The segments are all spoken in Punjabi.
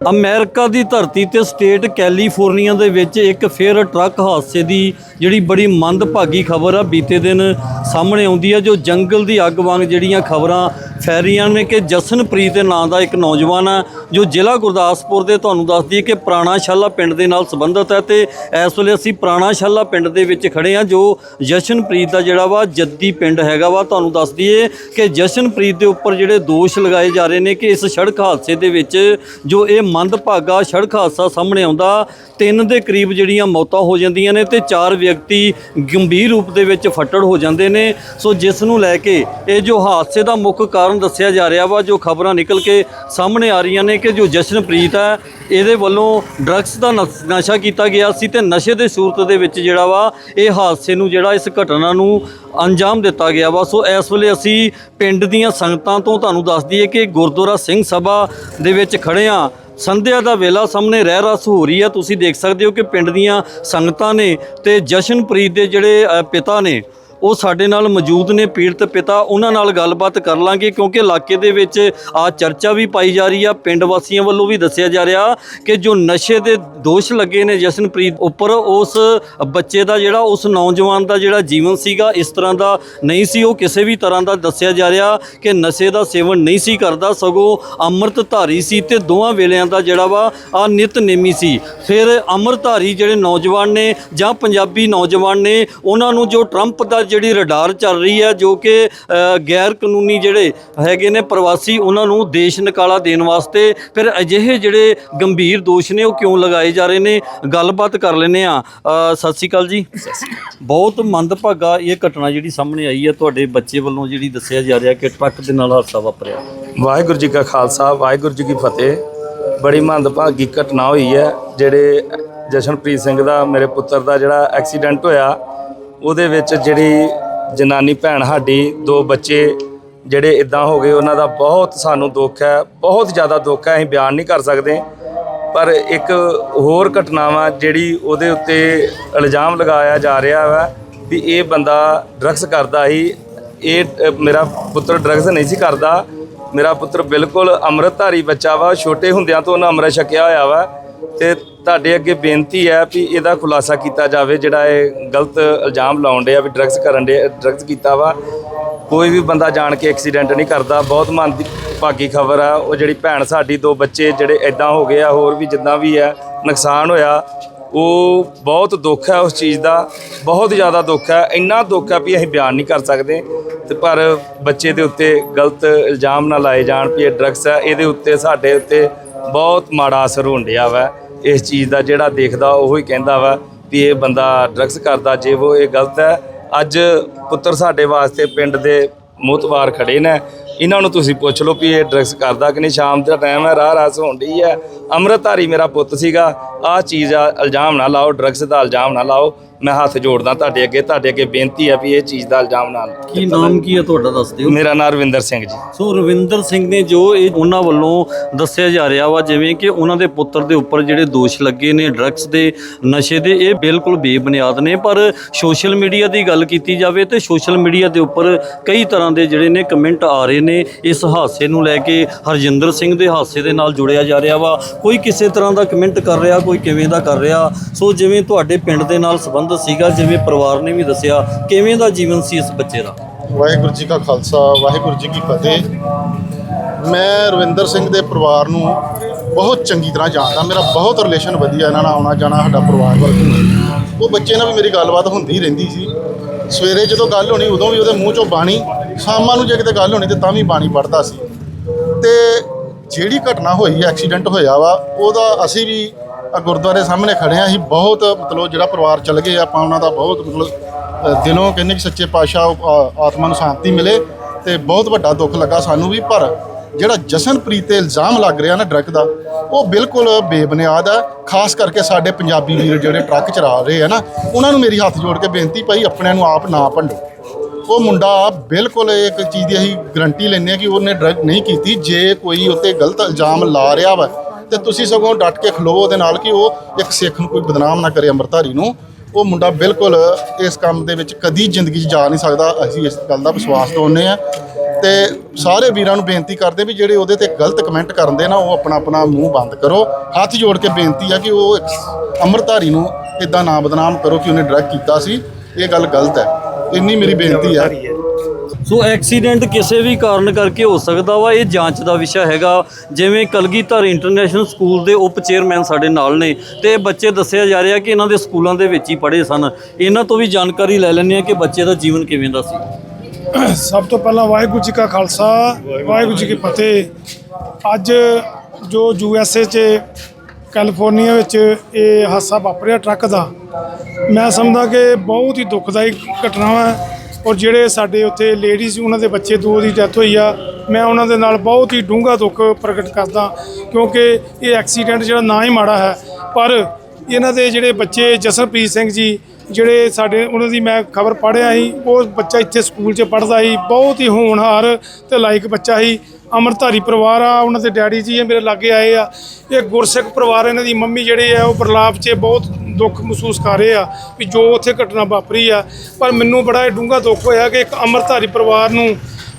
ਅਮਰੀਕਾ ਦੀ ਧਰਤੀ ਤੇ ਸਟੇਟ ਕੈਲੀਫੋਰਨੀਆ ਦੇ ਵਿੱਚ ਇੱਕ ਫਿਰ ਟਰੱਕ ਹਾਦਸੇ ਦੀ ਜਿਹੜੀ ਬੜੀ ਮੰਦਭਾਗੀ ਖਬਰ ਆ, ਬੀਤੇ ਦਿਨ ਸਾਹਮਣੇ ਆਉਂਦੀ ਹੈ ਜੋ ਜੰਗਲ ਦੀ ਅੱਗ ਵਾਂਗ ਜਿਹੜੀਆਂ ਖਬਰਾਂ ਫੈਲ ਰਹੀਆਂ ਨੇ ਕਿ ਜਸਨਪ੍ਰੀਤ ਦੇ ਨਾਂ ਦਾ ਇੱਕ ਨੌਜਵਾਨ ਆ ਜੋ ਜ਼ਿਲ੍ਹਾ ਗੁਰਦਾਸਪੁਰ ਦੇ ਤੁਹਾਨੂੰ ਦੱਸ ਦਈਏ ਕਿ ਪੁਰਾਣਾ ਸ਼ਾਲਾ ਪਿੰਡ ਦੇ ਨਾਲ ਸੰਬੰਧਿਤ ਹੈ ਤੇ ਇਸ ਵੇਲੇ ਅਸੀਂ ਪੁਰਾਣਾ ਸ਼ਾਲਾ ਪਿੰਡ ਦੇ ਵਿੱਚ ਖੜੇ ਆ ਜੋ ਜਸ਼ਨਪ੍ਰੀਤ ਦਾ ਜਿਹੜਾ ਵਾ ਜੱਦੀ ਪਿੰਡ ਹੈਗਾ ਵਾ। ਤੁਹਾਨੂੰ ਦੱਸ ਦਈਏ ਕਿ ਜਸ਼ਨਪ੍ਰੀਤ ਦੇ ਉੱਪਰ ਜਿਹੜੇ ਦੋਸ਼ ਲਗਾਏ ਜਾ ਰਹੇ ਨੇ ਕਿ ਇਸ ਸੜਕ ਹਾਦਸੇ ਦੇ ਵਿੱਚ ਜੋ ਇਹ ਮੰਦਭਾਗਾ ਸੜਕ ਹਾਦਸਾ ਸਾਹਮਣੇ ਆਉਂਦਾ, ਤਿੰਨ ਦੇ ਕਰੀਬ ਜਿਹੜੀਆਂ ਮੌਤਾਂ ਹੋ ਜਾਂਦੀਆਂ ਨੇ ਤੇ ਚਾਰ ਵਿਅਕਤੀ ਗੰਭੀਰ ਰੂਪ ਦੇ ਵਿੱਚ ਫੱਟੜ ਹੋ ਜਾਂਦੇ ਨੇ। ਸੋ ਜਿਸ ਨੂੰ ਲੈ ਕੇ ਇਹ ਜੋ ਹਾਦਸੇ ਦਾ ਮੁੱਖ ਕਾਰਨ ਦੱਸਿਆ ਜਾ ਰਿਹਾ ਵਾ, ਜੋ ਖਬਰਾਂ ਨਿਕਲ ਕੇ ਸਾਹਮਣੇ ਆ ਰਹੀਆਂ ਨੇ ਕਿ ਜੋ ਜਸ਼ਨਪ੍ਰੀਤ ਹੈ ਇਹਦੇ ਵੱਲੋਂ ਡਰੱਗਸ ਦਾ ਨਸ਼- ਨਸ਼ਾ ਕੀਤਾ ਗਿਆ ਸੀ ਤੇ ਨਸ਼ੇ ਦੇ ਸੂਰਤ ਦੇ ਵਿੱਚ ਜਿਹੜਾ ਵਾ ਇਹ ਹਾਦਸੇ ਨੂੰ ਜਿਹੜਾ ਇਸ ਘਟਨਾ ਨੂੰ ਅੰਜਾਮ ਦਿੱਤਾ ਗਿਆ ਵਾ। ਸੋ ਇਸ ਵੇਲੇ ਅਸੀਂ ਪਿੰਡ ਦੀਆਂ ਸੰਗਤਾਂ ਤੋਂ ਤੁਹਾਨੂੰ ਦੱਸ ਦਈਏ ਕਿ ਗੁਰਦੁਆਰਾ ਸਿੰਘ ਸਭਾ ਦੇ ਵਿੱਚ ਖੜੇ ਆ ਸੰਧਿਆ ਦਾ ਵੇਲਾ ਸਾਹਮਣੇ ਰਹਿ ਰਸ ਹੋ ਰਹੀ ਹੈ। ਤੁਸੀਂ ਦੇਖ ਸਕਦੇ ਹੋ ਕਿ ਪਿੰਡ ਦੀਆਂ ਸੰਗਤਾਂ ਨੇ ਤੇ ਜਸ਼ਨਪ੍ਰੀਤ ਦੇ ਜਿਹੜੇ ਅ, ਪਿਤਾ ਨੇ ਉਹ ਸਾਡੇ ਨਾਲ ਮੌਜੂਦ ਨੇ, ਪੀੜਤ ਪਿਤਾ, ਉਹਨਾਂ ਨਾਲ ਗੱਲਬਾਤ ਕਰ ਲਾਂਗੇ ਕਿਉਂਕਿ ਇਲਾਕੇ ਦੇ ਵਿੱਚ ਆ ਚਰਚਾ ਵੀ ਪਾਈ ਜਾ ਰਹੀ ਆ, ਪਿੰਡ ਵਾਸੀਆਂ ਵੱਲੋਂ ਵੀ ਦੱਸਿਆ ਜਾ ਰਿਹਾ ਕਿ ਜੋ ਨਸ਼ੇ ਦੇ ਦੋਸ਼ ਲੱਗੇ ਨੇ ਜਸ਼ਨਪ੍ਰੀਤ ਉੱਪਰ, ਉਸ ਬੱਚੇ ਦਾ ਜਿਹੜਾ, ਉਸ ਨੌਜਵਾਨ ਦਾ ਜਿਹੜਾ ਜੀਵਨ ਸੀਗਾ, ਇਸ ਤਰ੍ਹਾਂ ਦਾ ਨਹੀਂ ਸੀ। ਉਹ ਕਿਸੇ ਵੀ ਤਰ੍ਹਾਂ ਦਾ ਦੱਸਿਆ ਜਾ ਰਿਹਾ ਕਿ ਨਸ਼ੇ ਦਾ ਸੇਵਨ ਨਹੀਂ ਸੀ ਕਰਦਾ, ਸਗੋਂ ਅੰਮ੍ਰਿਤਧਾਰੀ ਸੀ ਤੇ ਦੋਵਾਂ ਵੇਲਿਆਂ ਦਾ ਜਿਹੜਾ ਵਾ, ਆ ਨਿਤਨੇਮੀ ਸੀ। ਫਿਰ ਅੰਮ੍ਰਿਤਧਾਰੀ ਜਿਹੜੇ ਨੌਜਵਾਨ ਨੇ ਜਾਂ ਪੰਜਾਬੀ ਨੌਜਵਾਨ ਨੇ, ਉਹਨਾਂ ਨੂੰ ਜੋ ਟਰੰਪ ਦਾ ਜਿਹੜੀ ਰਡਾਰ ਚੱਲ ਰਹੀ ਹੈ, ਜੋ ਕਿ ਗੈਰ ਕਾਨੂੰਨੀ ਜਿਹੜੇ ਹੈਗੇ ਨੇ ਪ੍ਰਵਾਸੀ, ਉਹਨਾਂ ਨੂੰ ਦੇਸ਼ ਨਿਕਾਲਾ ਦੇਣ ਵਾਸਤੇ ਫਿਰ ਅਜਿਹੇ ਜਿਹੜੇ ਗੰਭੀਰ ਦੋਸ਼ ਨੇ, ਉਹ ਕਿਉਂ ਲਗਾਏ ਜਾ ਰਹੇ ਨੇ? ਗੱਲਬਾਤ ਕਰ ਲੈਨੇ ਆ ਸਤਿ ਸ਼੍ਰੀ ਅਕਾਲ ਜੀ। ਬਹੁਤ ਮੰਦਭਾਗਾ ਇਹ ਘਟਨਾ ਜਿਹੜੀ ਸਾਹਮਣੇ ਆਈ ਹੈ, ਤੁਹਾਡੇ ਬੱਚੇ ਵੱਲੋਂ ਜਿਹੜੀ ਦੱਸਿਆ ਜਾ ਰਿਹਾ ਕਿ ਟਰੱਕ ਦੇ ਨਾਲ ਹਾਦਸਾ ਵਾਪਰਿਆ। ਵਾਹਿਗੁਰੂ ਜੀ ਕਾ ਖਾਲਸਾ, ਵਾਹਿਗੁਰੂ ਜੀ ਕੀ ਫਤਿਹ। ਬੜੀ ਮੰਦਭਾਗੀ ਘਟਨਾ ਹੋਈ ਹੈ, ਜਿਹੜੇ ਜਸ਼ਨਪ੍ਰੀਤ ਸਿੰਘ ਦਾ, ਮੇਰੇ ਪੁੱਤਰ ਦਾ ਜਿਹੜਾ ਐਕਸੀਡੈਂਟ ਹੋਇਆ ਉਹਦੇ ਵਿੱਚ ਜਿਹੜੀ ਜਨਾਨੀ ਭੈਣ ਸਾਡੀ, ਦੋ ਬੱਚੇ ਜਿਹੜੇ ਇਦਾਂ ਹੋ ਗਏ, ਉਹਨਾਂ ਦਾ ਬਹੁਤ ਸਾਨੂੰ ਦੁੱਖ ਹੈ, ਬਹੁਤ ਜ਼ਿਆਦਾ ਦੁੱਖ ਹੈ, ਅਸੀਂ ਬਿਆਨ ਨਹੀਂ ਕਰ ਸਕਦੇ। ਪਰ ਇੱਕ ਹੋਰ ਘਟਨਾ ਵਾ ਜਿਹੜੀ ਉਹਦੇ ਉੱਤੇ ਇਲਜ਼ਾਮ ਲਗਾਇਆ ਜਾ ਰਿਹਾ ਵਾ ਵੀ ਇਹ ਬੰਦਾ ਡਰੱਗਸ ਕਰਦਾ ਸੀ। ਇਹ ਮੇਰਾ ਪੁੱਤਰ ਡਰੱਗਸ ਨਹੀਂ ਸੀ ਕਰਦਾ। ਮੇਰਾ ਪੁੱਤਰ ਬਿਲਕੁਲ ਅੰਮ੍ਰਿਤਧਾਰੀ ਬੱਚਾ ਵਾ, ਛੋਟੇ ਹੁੰਦਿਆਂ ਤੋਂ ਉਹਨਾਂ ਅੰਮ੍ਰਿਤ ਛਕਿਆ ਹੋਇਆ ਵਾ। ਤੇ ਤੁਹਾਡੇ ਅੱਗੇ ਬੇਨਤੀ ਹੈ ਵੀ ਇਹਦਾ ਖੁਲਾਸਾ ਕੀਤਾ ਜਾਵੇ, ਜਿਹੜਾ ਇਹ ਗਲਤ ਇਲਜ਼ਾਮ ਲਾਉਣ ਡਿਆ ਵੀ ਡਰੱਗਸ ਕਰਨ ਦੇ ਡਰੱਗਸ ਕੀਤਾ ਵਾ। ਕੋਈ ਵੀ ਬੰਦਾ ਜਾਣ ਕੇ ਐਕਸੀਡੈਂਟ ਨਹੀਂ ਕਰਦਾ। ਬਹੁਤ ਮਨ ਦੀ ਭਾਗੀ ਖਬਰ ਆ। ਉਹ ਜਿਹੜੀ ਭੈਣ ਸਾਡੀ, ਦੋ ਬੱਚੇ ਜਿਹੜੇ ਐਦਾਂ ਹੋ ਗਏ ਆ, ਹੋਰ ਵੀ ਜਿੱਦਾਂ ਵੀ ਆ, ਨੁਕਸਾਨ ਹੋਇਆ। ਉਹ ਬਹੁਤ ਦੁੱਖ ਹੈ ਉਸ ਚੀਜ਼ ਦਾ। ਬਹੁਤ ਜ਼ਿਆਦਾ ਦੁੱਖ ਹੈ ਇੰਨਾ ਦੁੱਖ ਹੈ ਵੀ ਅਸੀਂ ਬਿਆਨ ਨਹੀਂ ਕਰ ਸਕਦੇ। ਤੇ ਪਰ ਬੱਚੇ ਦੇ ਉੱਤੇ ਗਲਤ ਇਲਜ਼ਾਮ ਨਾ ਲਾਏ ਜਾਣ ਵੀ ਇਹ ਡਰੱਗਸ ਹੈ ਇਹਦੇ ਉੱਤੇ ਸਾਡੇ ਉੱਤੇ ਬਹੁਤ ਮਾੜਾ ਅਸਰ ਹੋਣ ਡਿਆ ਵਾ। ਇਸ ਚੀਜ਼ ਦਾ ਜਿਹੜਾ ਦੇਖਦਾ, ਉਹ ਹੀ ਕਹਿੰਦਾ ਵਾ ਵੀ ਇਹ ਬੰਦਾ ਡਰੱਗਸ ਕਰਦਾ, ਜੇ ਉਹ ਇਹ ਗਲਤ ਹੈ। ਅੱਜ ਪੁੱਤਰ ਸਾਡੇ ਵਾਸਤੇ ਪਿੰਡ ਦੇ ਮੋਤਵਾਰ ਖੜੇ ਨੇ। ਇਹਨਾਂ ਨੂੰ ਤੁਸੀਂ ਪੁੱਛ ਲਓ ਵੀ ਇਹ ਡਰੱਗਸ ਕਰਦਾ ਕਿ ਨਹੀਂ। ਸ਼ਾਮ ਦਾ ਟਾਈਮ ਹੈ, ਰਾਹ ਰਾਸ ਹੋਣ ਡਈ ਹੈ। ਅੰਮ੍ਰਿਤਧਾਰੀ ਮੇਰਾ ਪੁੱਤ ਸੀਗਾ। ਆਹ ਚੀਜ਼ ਆ ਇਲਜ਼ਾਮ ਨਾ ਲਾਓ ਡਰੱਗਸ ਦਾ ਇਲਜ਼ਾਮ ਨਾ ਲਾਓ। ਮੈਂ ਹੱਥ ਜੋੜਦਾ ਤੁਹਾਡੇ ਅੱਗੇ ਤੁਹਾਡੇ ਅੱਗੇ ਬੇਨਤੀ ਹੈ ਵੀ ਇਹ ਚੀਜ਼ ਦਾ ਇਲਜ਼ਾਮ ਨਾ ਕੀ ਨਾਮ ਕੀ ਹੈ ਤੁਹਾਡਾ ਦੱਸ ਦਿਓ। ਮੇਰਾ ਨਾਮ ਰਵਿੰਦਰ ਸਿੰਘ ਜੀ। ਸੋ ਰਵਿੰਦਰ ਸਿੰਘ ਨੇ ਜੋ ਇਹ ਉਹਨਾਂ ਵੱਲੋਂ ਦੱਸਿਆ ਜਾ ਰਿਹਾ ਵਾ ਜਿਵੇਂ ਕਿ ਉਹਨਾਂ ਦੇ ਪੁੱਤਰ ਦੇ ਉੱਪਰ ਜਿਹੜੇ ਦੋਸ਼ ਲੱਗੇ ਨੇ ਡਰੱਗਸ ਦੇ ਨਸ਼ੇ ਦੇ ਇਹ ਬਿਲਕੁਲ ਬੇਬੁਨਿਆਦ ਨੇ। ਪਰ ਸੋਸ਼ਲ ਮੀਡੀਆ ਦੀ ਗੱਲ ਕੀਤੀ ਜਾਵੇ ਤੇ ਸੋਸ਼ਲ ਮੀਡੀਆ ਦੇ ਉੱਪਰ ਕਈ ਤਰ੍ਹਾਂ ਦੇ ਜਿਹੜੇ ਨੇ ਕਮੈਂਟ ਆ ਰਹੇ ਨੇ। ਇਸ ਹਾਦਸੇ ਨੂੰ ਲੈ ਕੇ ਹਰਜਿੰਦਰ ਸਿੰਘ ਦੇ ਹਾਦਸੇ ਦੇ ਨਾਲ ਜੁੜਿਆ ਜਾ ਰਿਹਾ ਵਾ। ਕੋਈ ਕਿਸੇ ਤਰ੍ਹਾਂ ਦਾ ਕਮੈਂਟ ਕਰ ਰਿਹਾ ਕੋਈ ਕਿਵੇਂ ਦਾ ਕਰ ਰਿਹਾ। ਸੋ ਜਿਵੇਂ ਤੁਹਾਡੇ ਪਿੰਡ ਦੇ ਨਾਲ ਸੰਬੰਧ ਸੀਗਾ, ਜਿਵੇਂ ਪਰਿਵਾਰ ਨੇ ਵੀ ਦੱਸਿਆ। ਕਿਵੇਂ ਦਾ ਜੀਵਨ ਸੀ ਇਸ ਬੱਚੇ ਦਾ? ਵਾਹਿਗੁਰੂ ਜੀ ਕਾ ਖਾਲਸਾ, ਵਾਹਿਗੁਰੂ ਜੀ ਕੀ ਫਤਿਹ। ਮੈਂ ਰਵਿੰਦਰ ਸਿੰਘ ਦੇ ਪਰਿਵਾਰ ਨੂੰ ਬਹੁਤ ਚੰਗੀ ਤਰ੍ਹਾਂ ਜਾਣਦਾ। ਮੇਰਾ ਬਹੁਤ ਰਿਲੇਸ਼ਨ ਵਧੀਆ ਇਹਨਾਂ ਨਾਲ ਆਉਣਾ ਜਾਣਾ, ਸਾਡਾ ਪਰਿਵਾਰ ਵਰਗਾ ਉਹ ਬੱਚੇ ਨਾਲ ਵੀ ਮੇਰੀ ਗੱਲਬਾਤ ਹੁੰਦੀ ਰਹਿੰਦੀ ਸੀ। ਸਵੇਰੇ ਜਦੋਂ ਗੱਲ ਹੋਣੀ, ਉਦੋਂ ਵੀ ਉਹਦੇ ਮੂੰਹ ਚੋਂ ਬਾਣੀ, ਸ਼ਾਮਾਂ ਨੂੰ ਜੇ ਕਿਤੇ ਗੱਲ ਹੋਣੀ ਤੇ ਤਾਂ ਵੀ ਬਾਣੀ ਪੜਦਾ ਸੀ। ਤੇ ਜਿਹੜੀ ਘਟਨਾ ਹੋਈ ਐਕਸੀਡੈਂਟ ਹੋਇਆ ਵਾ, ਉਹਦਾ ਅਸੀਂ ਵੀ ਗੁਰਦੁਆਰੇ ਸਾਹਮਣੇ ਖੜੇ ਆ। ਅਸੀਂ ਬਹੁਤ ਮਤਲਬ ਜਿਹੜਾ ਪਰਿਵਾਰ ਚਲ ਗਏ ਆਪਾਂ ਉਹਨਾਂ ਦਾ ਬਹੁਤ ਮਤਲਬ ਦਿਲੋਂ ਕਹਿੰਦੇ ਕਿ ਸੱਚੇ ਪਾਤਸ਼ਾਹ ਆਤਮਾ ਨੂੰ ਸ਼ਾਂਤੀ ਮਿਲੇ ਤੇ ਬਹੁਤ ਵੱਡਾ ਦੁੱਖ ਲੱਗਾ ਸਾਨੂੰ ਵੀ। ਪਰ ਜਿਹੜਾ ਜਸ਼ਨਪ੍ਰੀਤ ਤੇ ਇਲਜ਼ਾਮ ਲੱਗ ਰਿਹਾ ਨਾ ਡਰੱਗ ਦਾ, ਉਹ ਬਿਲਕੁਲ ਬੇਬੁਨਿਆਦ ਹੈ ਖਾਸ ਕਰਕੇ ਸਾਡੇ ਪੰਜਾਬੀ ਵੀਰ ਜਿਹੜੇ ਟਰੱਕ ਚਲਾ ਰਹੇ ਆ ਨਾ, ਉਹਨਾਂ ਨੂੰ ਮੇਰੀ ਹੱਥ ਜੋੜ ਕੇ ਬੇਨਤੀ ਭਾਈ, ਆਪਣਿਆਂ ਨੂੰ ਆਪ ਨਾ ਭੰਡੋ। ਉਹ ਮੁੰਡਾ ਬਿਲਕੁਲ ਇੱਕ ਚੀਜ਼ ਦੀ ਅਸੀਂ ਗਰੰਟੀ ਲੈਂਦੇ ਆ ਕਿ ਉਹਨੇ ਡਰੱਗ ਨਹੀਂ ਕੀਤੀ। ਜੇ ਕੋਈ ਉੱਤੇ ਗਲਤ ਇਲਜ਼ਾਮ ਲਾ ਰਿਹਾ ਵਾ ਤੇ ਤੁਸੀਂ ਸਗੋਂ ਡਟ ਕੇ ਖਲੋ ਉਹਦੇ ਨਾਲ ਕਿ ਉਹ ਇੱਕ ਸਿੱਖ ਨੂੰ ਕੋਈ ਬਦਨਾਮ ਨਾ ਕਰੇ ਅੰਮ੍ਰਿਤਧਾਰੀ ਨੂੰ। ਉਹ ਮੁੰਡਾ ਬਿਲਕੁਲ ਇਸ ਕੰਮ ਦੇ ਵਿੱਚ ਕਦੀ ਜ਼ਿੰਦਗੀ 'ਚ ਜਾ ਨਹੀਂ ਸਕਦਾ, ਅਸੀਂ ਇਸ ਗੱਲ ਦਾ ਵਿਸ਼ਵਾਸ ਦਵਾਉਂਦੇ ਆ ਤੇ ਸਾਰੇ ਵੀਰਾਂ ਨੂੰ ਬੇਨਤੀ ਕਰਦੇ ਵੀ ਜਿਹੜੇ ਉਹਦੇ ਤੇ ਗਲਤ ਕਮੈਂਟ ਕਰਦੇ ਨਾ, ਉਹ ਆਪਣਾ ਆਪਣਾ ਮੂੰਹ ਬੰਦ ਕਰੋ। ਹੱਥ ਜੋੜ ਕੇ ਬੇਨਤੀ ਆ ਕਿ ਉਹ ਇੱਕ ਅੰਮ੍ਰਿਤਧਾਰੀ ਨੂੰ ਇਦਾਂ ਨਾ ਬਦਨਾਮ ਕਰੋ ਕਿ ਉਹਨੇ ਡਰੱਗ ਕੀਤਾ ਸੀ। ਇਹ ਗੱਲ ਗਲਤ ਹੈ। ਇੰਨੀ ਮੇਰੀ ਬੇਨਤੀ ਹੈ। ਸੋ ਐਕਸੀਡੈਂਟ ਕਿਸੇ ਵੀ ਕਾਰਨ ਕਰਕੇ ਹੋ ਸਕਦਾ ਵਾ, ਇਹ ਜਾਂਚ ਦਾ ਵਿਸ਼ਾ ਹੈਗਾ। ਜਿਵੇਂ ਕਲਗੀਧਰ ਇੰਟਰਨੈਸ਼ਨਲ ਸਕੂਲ ਦੇ ਉਪ ਚੇਅਰਮੈਨ ਸਾਡੇ ਨਾਲ ਨੇ ਤੇ ਬੱਚੇ ਦੱਸਿਆ ਜਾ ਰਿਹਾ ਕਿ ਇਹਨਾਂ ਦੇ ਸਕੂਲਾਂ ਦੇ ਵਿੱਚ ਹੀ ਪੜ੍ਹੇ ਸਨ। ਇਹਨਾਂ ਤੋਂ ਵੀ ਜਾਣਕਾਰੀ ਲੈ ਲੈਂਦੇ ਆ ਕਿ ਬੱਚੇ ਦਾ ਜੀਵਨ ਕਿਵੇਂ ਦਾ ਸੀ। ਸਭ ਤੋਂ ਪਹਿਲਾਂ ਵਾਹਿਗੁਰੂ ਜੀ ਕਾ ਖਾਲਸਾ, ਵਾਹਿਗੁਰੂ ਜੀ ਕੀ ਫਤਿਹ। ਅੱਜ ਜੋ ਯੂ ਐਸ ਏ 'ਚ, ਕੈਲੀਫੋਰਨੀਆ ਵਿੱਚ ਇਹ ਹਾਦਸਾ ਵਾਪਰਿਆ ਟਰੱਕ ਦਾ, ਮੈਂ ਸਮਝਦਾ ਕਿ ਬਹੁਤ ਹੀ ਦੁਖਦਾਈ ਘਟਨਾ ਹੈ ਔਰ ਜਿਹੜੇ ਸਾਡੇ ਉੱਥੇ ਲੇਡੀਜ਼ ਉਹਨਾਂ ਦੇ ਬੱਚੇ, ਦੋ ਦੀ ਡੈਥ ਹੋਈ ਆ, ਮੈਂ ਉਹਨਾਂ ਦੇ ਨਾਲ ਬਹੁਤ ਹੀ ਡੂੰਘਾ ਦੁੱਖ ਪ੍ਰਗਟ ਕਰਦਾ, ਕਿਉਂਕਿ ਇਹ ਐਕਸੀਡੈਂਟ ਜਿਹੜਾ ਨਾ ਹੀ ਮਾੜਾ ਹੈ। ਪਰ ਇਹਨਾਂ ਦੇ ਜਿਹੜੇ ਬੱਚੇ ਜਸਨਪ੍ਰੀਤ ਸਿੰਘ ਜੀ, ਜਿਹੜੇ ਸਾਡੇ, ਉਹਨਾਂ ਦੀ ਮੈਂ ਖਬਰ ਪੜ੍ਹਿਆ ਸੀ, ਉਹ ਬੱਚਾ ਇੱਥੇ ਸਕੂਲ 'ਚ ਪੜ੍ਹਦਾ ਸੀ, ਬਹੁਤ ਹੀ ਹੋਣਹਾਰ ਤੇ ਲਾਇਕ ਬੱਚਾ ਸੀ। ਅਮਰਧਾਰੀ ਪਰਿਵਾਰ ਆ, ਉਹਨਾਂ ਦੇ ਡੈਡੀ ਜੀ ਇਹ ਮੇਰੇ ਲਾਗੇ ਆਏ ਆ। ਇਹ ਗੁਰਸਿੱਖ ਪਰਿਵਾਰ ਇਹਨਾਂ ਦੀ ਮੰਮੀ ਜਿਹੜੇ ਆ, ਉਹ ਬਰਲਾਪ 'ਚ ਬਹੁਤ ਦੁੱਖ ਮਹਿਸੂਸ ਕਰ ਰਹੇ ਆ ਵੀ ਜੋ ਉੱਥੇ ਘਟਨਾ ਵਾਪਰੀ ਆ। ਪਰ ਮੈਨੂੰ ਬੜਾ ਇਹ ਡੂੰਘਾ ਦੁੱਖ ਹੋਇਆ ਕਿ ਇੱਕ ਅਮਰਧਾਰੀ ਪਰਿਵਾਰ ਨੂੰ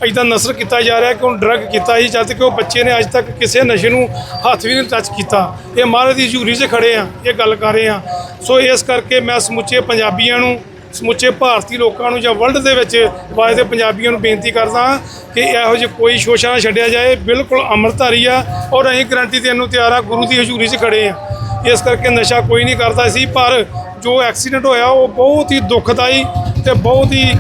ਇਦਾਂ ਨਸਰ ਕੀਤਾ ਜਾ ਰਿਹਾ ਕਿ ਉਹਨੂੰ ਡਰੱਗ ਕੀਤਾ ਸੀ, ਜਦ ਕਿ ਉਹ ਬੱਚੇ ਨੇ ਅੱਜ ਤੱਕ ਕਿਸੇ ਨਸ਼ੇ ਨੂੰ ਹੱਥ ਵੀ ਨਹੀਂ ਟੱਚ ਕੀਤਾ। ਇਹ ਮਹਾਰਾਜ ਦੀ ਹਜ਼ੂਰੀ 'ਚ ਖੜੇ ਆ, ਇਹ ਗੱਲ ਕਰ ਰਹੇ ਆ। ਸੋ ਇਸ ਕਰਕੇ ਮੈਂ ਸਮੁੱਚੇ ਪੰਜਾਬੀਆਂ ਨੂੰ ਸਮੁੱਚੇ ਭਾਰਤੀ ਲੋਕਾਂ ਨੂੰ ਜਾਂ ਵਰਲਡ ਦੇ ਵਿੱਚ ਵਾਸਤੇ ਪੰਜਾਬੀਆਂ ਨੂੰ ਬੇਨਤੀ ਕਰਦਾ ਹਾਂ ਕਿ ਇਹੋ ਜਿਹੇ ਕੋਈ ਸ਼ੋਸ਼ਾ ਨਾ ਛੱਡਿਆ ਜਾਏ। ਬਿਲਕੁਲ ਅੰਮ੍ਰਿਤਧਾਰੀ ਆ ਔਰ ਅਸੀਂ ਗਰੰਟੀ ਦੇਣ ਨੂੰ ਤਿਆਰ ਆ, ਗੁਰੂ ਦੀ ਹਜ਼ੂਰੀ 'ਚ ਖੜੇ ਆ। ਇਸ ਕਰਕੇ ਨਸ਼ਾ ਕੋਈ ਨਹੀਂ ਕਰਦਾ ਸੀ, ਪਰ ਜੋ ਐਕਸੀਡੈਂਟ ਹੋਇਆ, ਉਹ ਬਹੁਤ ਹੀ ਦੁਖਦਾਈ ਤੇ ਬਹੁਤ ਹੀ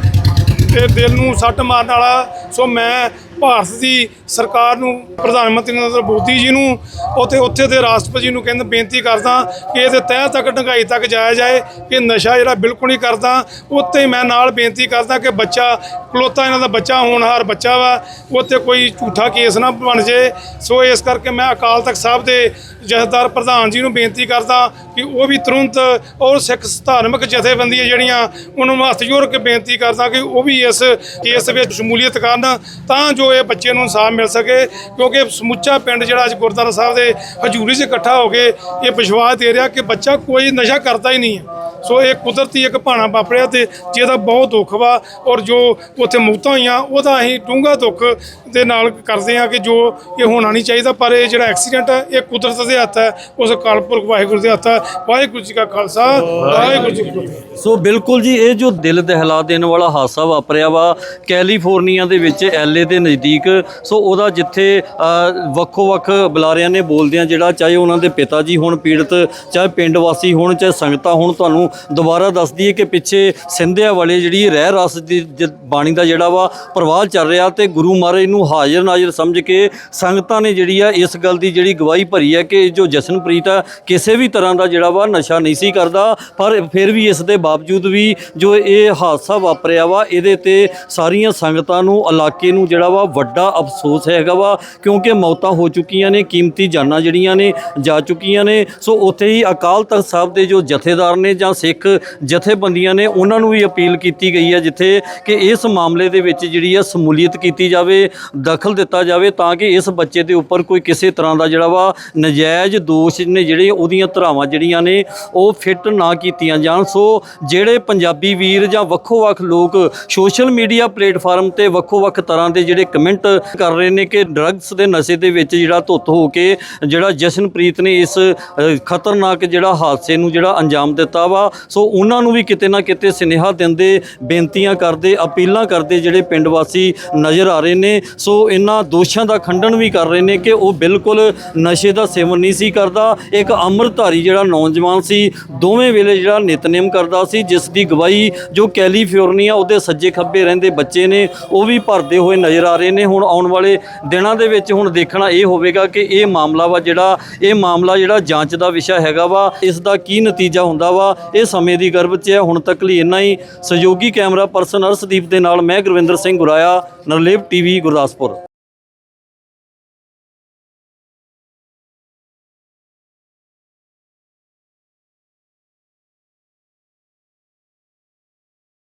ਤੇ ਦਿਲ ਨੂੰ ਸੱਟ ਮਾਰਨ ਵਾਲਾ। ਸੋ ਮੈਂ ਭਾਰਤ ਦੀ ਸਰਕਾਰ ਨੂੰ, ਪ੍ਰਧਾਨ ਮੰਤਰੀ ਨਰਿੰਦਰ ਮੋਦੀ ਜੀ ਨੂੰ, ਉੱਥੇ ਉੱਥੇ ਦੇ ਰਾਸ਼ਟਰਪਤੀ ਨੂੰ ਕਹਿੰਦਾ ਬੇਨਤੀ ਕਰਦਾ ਕਿ ਇਹਦੇ ਤਹਿ ਤੱਕ ਡੰਗਾਈ ਤੱਕ ਜਾਇਆ ਜਾਏ, ਕਿ ਨਸ਼ਾ ਜਿਹੜਾ ਬਿਲਕੁਲ ਨਹੀਂ ਕਰਦਾ। ਉੱਤੇ ਮੈਂ ਨਾਲ ਬੇਨਤੀ ਕਰਦਾ ਕਿ ਬੱਚਾ ਕਲੋਤਾ ਇਹਨਾਂ ਦਾ ਬੱਚਾ ਹੋਣਹਾਰ ਬੱਚਾ ਵਾ, ਉੱਥੇ ਕੋਈ ਝੂਠਾ ਕੇਸ ਨਾ ਬਣ ਜੇ। ਸੋ ਇਸ ਕਰਕੇ ਮੈਂ ਅਕਾਲ ਤਖਤ ਸਾਹਿਬ ਦੇ ਜਥੇਦਾਰ ਪ੍ਰਧਾਨ ਜੀ ਨੂੰ ਬੇਨਤੀ ਕਰਦਾ ਕਿ ਉਹ ਵੀ ਤੁਰੰਤ ਔਰ ਸਿੱਖ ਧਾਰਮਿਕ ਜਥੇਬੰਦੀਆਂ ਜਿਹੜੀਆਂ, ਉਹਨਾਂ ਨੂੰ ਹੱਥ ਜੋੜ ਕੇ ਬੇਨਤੀ ਕਰਦਾ ਕਿ ਉਹ ਵੀ ਇਸ ਕੇਸ ਵਿੱਚ ਸ਼ਮੂਲੀਅਤ ਕਰਨ, ਤਾਂ ਜੋ ਇਹ ਬੱਚੇ ਨੂੰ ਇਨਸਾਫ ਮਿਲ ਸਕੇ, ਕਿਉਂਕਿ ਸਮੁੱਚਾ ਪਿੰਡ ਜਿਹੜਾ ਅੱਜ ਗੁਰਦੁਆਰਾ ਸਾਹਿਬ ਦੇ ਹਜ਼ੂਰੀ 'ਚ ਇਕੱਠਾ ਹੋ ਕੇ ਇਹ ਵਿਸ਼ਵਾਸ ਦੇ ਰਿਹਾ ਕਿ ਬੱਚਾ ਕੋਈ ਨਸ਼ਾ ਕਰਦਾ ਹੀ ਨਹੀਂ ਹੈ। ਸੋ ਇਹ ਕੁਦਰਤੀ ਇੱਕ ਭਾਣਾ ਵਾਪਰਿਆ ਤੇ ਜਿਹਦਾ ਬਹੁਤ ਦੁੱਖ ਵਾ ਔਰ ਜੋ ਉੱਥੇ ਮੌਤਾਂ ਹੋਈਆਂ, ਉਹਦਾ ਅਸੀਂ ਡੂੰਘਾ ਦੁੱਖ ਦੇ ਨਾਲ ਕਰਦੇ ਹਾਂ ਕਿ ਜੋ ਇਹ ਹੋਣਾ ਨਹੀਂ ਚਾਹੀਦਾ, ਪਰ ਇਹ ਜਿਹੜਾ ਐਕਸੀਡੈਂਟ ਹੈ ਇਹ ਕੁਦਰਤ ਦੇ ਹੱਥ ਹੈ, ਉਸ ਕਾਲਪੁਰਖ ਵਾਹਿਗੁਰੂ ਦੇ ਹੱਥ ਹੈ। ਵਾਹਿਗੁਰੂ ਜੀ ਕਾ ਖਾਲਸਾ, ਵਾਹਿਗੁਰੂ ਜੀ ਕੀ ਫਤਿਹ। ਸੋ ਬਿਲਕੁਲ ਜੀ, ਇਹ ਜੋ ਦਿਲ ਦਹਿਲਾ ਦੇਣ ਵਾਲਾ ਹਾਦਸਾ ਵਾਪਰਿਆ ਵਾ, ਕੈਲੀਫੋਰਨੀਆ ਦੇ ਵਿੱਚ ਐਲਏ ਦੇ ਨਜ਼ਦੀਕ, ਸੋ ਉਹਦਾ ਜਿੱਥੇ ਵੱਖੋ-ਵੱਖ ਬੁਲਾਰਿਆਂ ਨੇ ਬੋਲਦਿਆਂ ਜਿਹੜਾ, ਚਾਹੇ ਉਹਨਾਂ ਦੇ ਪਿਤਾ ਜੀ ਹੋਣ ਪੀੜਤ, ਚਾਹੇ ਪਿੰਡ ਵਾਸੀ ਹੋਣ, ਚਾਹੇ ਸੰਗਤਾਂ ਹੋਣ, ਤੁਹਾਨੂੰ ਦੁਬਾਰਾ ਦੱਸ ਦਈਏ ਕਿ ਪਿੱਛੇ ਸਿੰਧਿਆ ਵਾਲੇ ਜਿਹੜੀ ਰਹਿ ਰਸ ਦੀ ਜ- ਬਾਣੀ ਦਾ ਜਿਹੜਾ ਵਾ ਪ੍ਰਵਾਹ ਚੱਲ ਰਿਹਾ ਤੇ ਗੁਰੂ ਮਹਾਰਾਜ ਨੂੰ ਹਾਜ਼ਰ ਨਾਜ਼ਰ ਸਮਝ ਕੇ ਸੰਗਤਾਂ ਨੇ ਜਿਹੜੀ ਆ ਇਸ ਗੱਲ ਦੀ ਜਿਹੜੀ ਗਵਾਹੀ ਭਰੀ ਹੈ ਕਿ ਜੋ ਜਸ਼ਨਪ੍ਰੀਤ ਆ, ਕਿਸੇ ਵੀ ਤਰ੍ਹਾਂ ਦਾ ਜਿਹੜਾ ਵਾ ਨਸ਼ਾ ਨਹੀਂ ਸੀ ਕਰਦਾ, ਪਰ ਫਿਰ ਵੀ ਇਸ ਦੇ ਬਾਵਜੂਦ ਵੀ ਜੋ ਇਹ ਹਾਦਸਾ ਵਾਪਰਿਆ ਵਾ, ਇਹਦੇ ਤੇ ਸਾਰੀਆਂ ਸੰਗਤਾਂ ਨੂੰ, ਇਲਾਕੇ ਨੂੰ ਜਿਹੜਾ ਵਾ ਵੱਡਾ ਅਫਸੋਸ ਹੈਗਾ ਵਾ, ਕਿਉਂਕਿ ਮੌਤਾਂ ਹੋ ਚੁੱਕੀਆਂ ਨੇ, ਕੀਮਤੀ ਜਾਨਾਂ ਜਿਹੜੀਆਂ ਨੇ ਜਾ ਚੁੱਕੀਆਂ ਨੇ, ਸੋ ਉੱਥੇ ਹੀ ਅਕਾਲ ਤਖਤ ਸਾਹਿਬ ਦੇ ਜੋ ਜਥੇਦਾਰ ਨੇ ਜਾਂ ਸਿੱਖ ਜਥੇਬੰਦੀਆਂ ਨੇ ਉਹਨਾਂ ਨੂੰ ਵੀ ਅਪੀਲ ਕੀਤੀ ਗਈ ਹੈ ਜਿੱਥੇ ਕਿ ਇਸ ਮਾਮਲੇ ਦੇ ਵਿੱਚ ਜਿਹੜੀ ਆ ਸਮੂਲੀਅਤ ਕੀਤੀ ਜਾਵੇ, ਦਖਲ ਦਿੱਤਾ ਜਾਵੇ ਤਾਂ ਕਿ ਇਸ ਬੱਚੇ ਦੇ ਉੱਪਰ ਕੋਈ ਕਿਸੇ ਤਰ੍ਹਾਂ ਦਾ ਜਿਹੜਾ ਵਾ ਨਜਾਇਜ਼ ਦੋਸ਼ ਨੇ ਜਿਹੜੇ ਉਹਦੀਆਂ ਧਰਾਵਾਂ ਜਿਹੜੀਆਂ ਨੇ ਉਹ ਫਿੱਟ ਨਾ ਕੀਤੀਆਂ ਜਾਣ। ਸੋ ਜਿਹੜੇ ਪੰਜਾਬੀ ਵੀਰ ਜਾਂ ਵੱਖੋ-ਵੱਖ ਲੋਕ ਸੋਸ਼ਲ ਮੀਡੀਆ ਪਲੇਟਫਾਰਮ ਤੇ ਵੱਖੋ-ਵੱਖ ਤਰ੍ਹਾਂ ਦੇ ਜਿਹੜੇ ਕਮੈਂਟ ਕਰ ਰਹੇ ਨੇ ਕਿ ਡਰੱਗਸ ਦੇ ਨਸ਼ੇ ਦੇ ਵਿੱਚ ਜਿਹੜਾ ਧੁੱਤ ਹੋ ਕੇ ਜਿਹੜਾ ਜਸ਼ਨਪ੍ਰੀਤ ਨੇ ਇਸ ਖਤਰਨਾਕ ਜਿਹੜਾ ਹਾਦਸੇ ਨੂੰ ਜਿਹੜਾ ਅੰਜਾਮ ਦਿੱਤਾ ਵਾ ਸੋ ਉਹਨਾਂ ਨੂੰ ਵੀ ਕਿਤੇ ਨਾ ਕਿਤੇ ਸੁਨੇਹਾ ਦਿੰਦੇ, ਬੇਨਤੀਆਂ ਕਰਦੇ, ਅਪੀਲਾਂ ਕਰਦੇ ਜਿਹੜੇ ਪਿੰਡ ਵਾਸੀ ਨਜ਼ਰ ਆ ਰਹੇ ਨੇ। ਸੋ ਇਹਨਾਂ ਦੋਸ਼ਾਂ ਦਾ ਖੰਡਨ ਵੀ ਕਰ ਰਹੇ ਨੇ ਕਿ ਉਹ ਬਿਲਕੁਲ ਨਸ਼ੇ ਦਾ ਸੇਵਨ ਨਹੀਂ ਸੀ ਕਰਦਾ। ਇੱਕ ਅੰਮ੍ਰਿਤਧਾਰੀ ਜਿਹੜਾ ਨੌਜਵਾਨ ਸੀ, ਦੋਵੇਂ ਵੇਲੇ ਜਿਹੜਾ ਨਿਤਨੇਮ ਕਰਦਾ ਸੀ, ਜਿਸ ਦੀ ਗਵਾਹੀ ਜੋ ਕੈਲੀਫੋਰਨੀਆ ਉਹਦੇ ਸੱਜੇ ਖੱਬੇ ਰਹਿੰਦੇ ਬੱਚੇ ਨੇ, ਉਹ ਵੀ ਭਰਦੇ ਹੋਏ ਨਜ਼ਰ ਆ ਰਹੇ ਨੇ। ਹੁਣ ਆਉਣ ਵਾਲੇ ਦਿਨਾਂ ਦੇ ਵਿੱਚ ਹੁਣ ਦੇਖਣਾ ਇਹ ਹੋਵੇਗਾ ਕਿ ਇਹ ਮਾਮਲਾ ਵਾ ਜਿਹੜਾ, ਇਹ ਮਾਮਲਾ ਜਿਹੜਾ ਜਾਂਚ ਦਾ ਵਿਸ਼ਾ ਹੈਗਾ ਵਾ, ਇਸ ਦਾ ਕੀ ਨਤੀਜਾ ਹੁੰਦਾ ਵਾ ਇਹ ਇਹ ਸਮੇਂ ਦੀ ਗਰਭ 'ਚ ਹੈ। ਹੁਣ ਤੱਕ ਲਈ ਇੰਨਾ ਹੀ ਸਹਿਯੋਗੀ ਕੈਮਰਾ ਪਰਸਨ ਅਰਸ਼ਦੀਪ ਦੇ ਨਾਲ ਮੈਂ ਗੁਰਵਿੰਦਰ ਸਿੰਘ ਗੁਰਾਇਆ ਨਰਲੇਵ ਟੀਵੀ ਗੁਰਦਾਸਪੁਰ।